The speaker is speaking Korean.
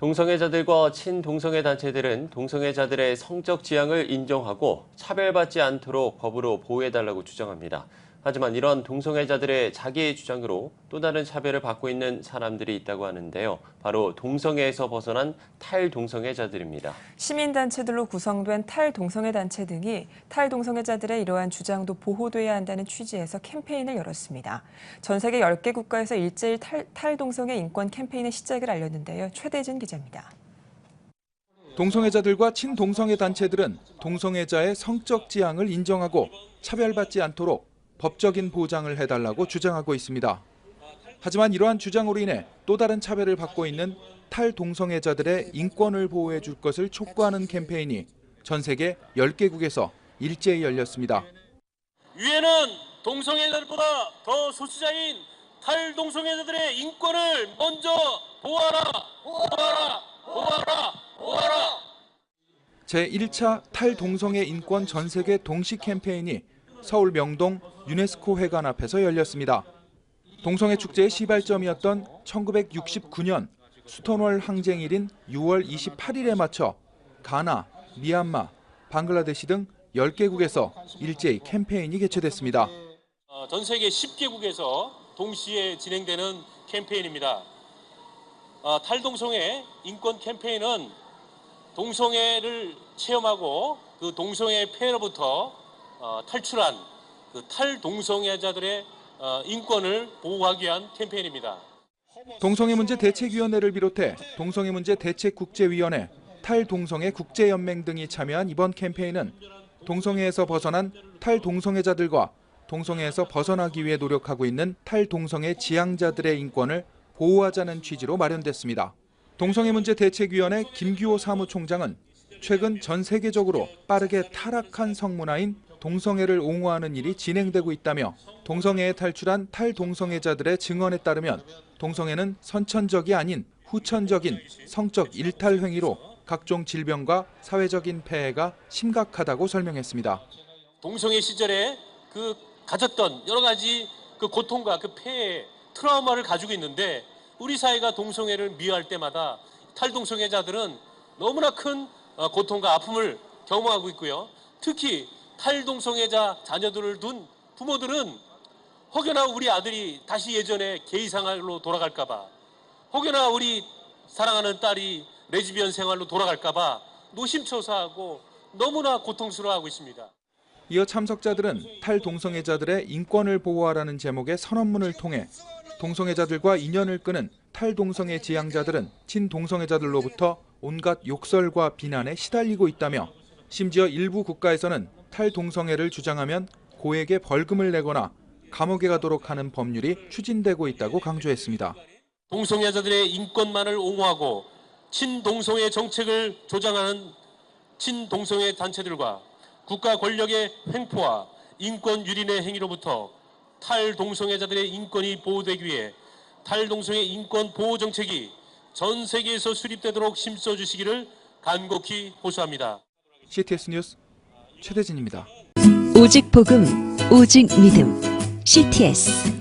동성애자들과 친동성애 단체들은 동성애자들의 성적 지향을 인정하고 차별받지 않도록 법으로 보호해달라고 주장합니다. 하지만 이런 동성애자들의 자기 주장으로 또 다른 차별을 받고 있는 사람들이 있다고 하는데요. 바로 동성애에서 벗어난 탈동성애자들입니다. 시민단체들로 구성된 탈동성애 단체 등이 탈동성애자들의 이러한 주장도 보호돼야 한다는 취지에서 캠페인을 열었습니다. 전 세계 10개 국가에서 일제일 탈, 탈동성애 인권 캠페인의 시작을 알렸는데요. 최대진 기자입니다. 동성애자들과 친동성애 단체들은 동성애자의 성적 지향을 인정하고 차별받지 않도록 법적인 보장을 해달라고 주장하고 있습니다. 하지만 이러한 주장으로 인해 또 다른 차별을 받고 있는 탈동성애자들의 인권을 보호해 줄 것을 촉구하는 캠페인이 전 세계 10개국에서 일제히 열렸습니다. 유엔은 동성애자들보다 더 소수자인 탈동성애자들의 인권을 먼저 보호하라, 보호하라, 보호하라, 보호하라. 제1차 탈동성애 인권 전 세계 동시 캠페인이 서울 명동 유네스코 회관 앞에서 열렸습니다. 동성애 축제의 시발점이었던 1969년 스톤월 항쟁일인 6월 28일에 맞춰 가나, 미얀마, 방글라데시 등 10개국에서 일제히 캠페인이 개최됐습니다. 어, 전 세계 10개국에서 동시에 진행되는 캠페인입니다. 어, 탈동성애 인권 캠페인은 동성애를 체험하고 그 동성애 폐해로부터 어, 탈출한 그 탈동성애자들의 어, 인권을 보호하기 위한 캠페인입니다. 동성애 문제 대책위원회를 비롯해 동성애 문제 대책 국제위원회, 탈동성애 국제연맹 등이 참여한 이번 캠페인은 동성애에서 벗어난 탈동성애자들과 동성애에서 벗어나기 위해 노력하고 있는 탈동성애 지향자들의 인권을 보호하자는 취지로 마련됐습니다. 동성애 문제 대책위원회 김규호 사무총장은 최근 전 세계적으로 빠르게 타락한 성문화인 동성애를 옹호하는 일이 진행되고 있다며 동성애에 탈출한 탈동성애자들의 증언에 따르면 동성애는 선천적이 아닌 후천적인 성적 일탈 행위로 각종 질병과 사회적인 폐해가 심각하다고 설명했습니다. 동성애 시절에 그 가졌던 여러 가지 그 고통과 그 폐해, 트라우마를 가지고 있는데 우리 사회가 동성애를 미워할 때마다 탈동성애자들은 너무나 큰 어, 고통과 아픔을 경험하고 있고요. 특히 탈동성애자 자녀들을 둔 부모들은 혹여나 우리 아들이 다시 예전에 생활로 돌아갈까봐 혹여나 우리 사랑하는 딸이 레즈비언 생활로 돌아갈까봐 노심초사하고 너무나 고통스러워하고 있습니다. 이어 참석자들은 탈동성애자들의 인권을 보호하라는 제목의 선언문을 통해 동성애자들과 인연을 끄는 탈동성애 지향자들은 친동성애자들로부터 온갖 욕설과 비난에 시달리고 있다며 심지어 일부 국가에서는 탈동성애를 주장하면 고액의 벌금을 내거나 감옥에 가도록 하는 법률이 추진되고 있다고 강조했습니다. 동성애자들의 인권만을 옹호하고 친동성애 정책을 조장하는 친동성애 단체들과 국가 권력의 횡포와 인권 유린의 행위로부터 탈동성애자들의 인권이 보호되기 위해 탈동성애 인권 보호 정책이 전 세계에서 수립되도록 힘써 주시기를 간곡히 호소합니다. CTS 뉴스 최대진입니다. 오직 복음, 오직 믿음. CTS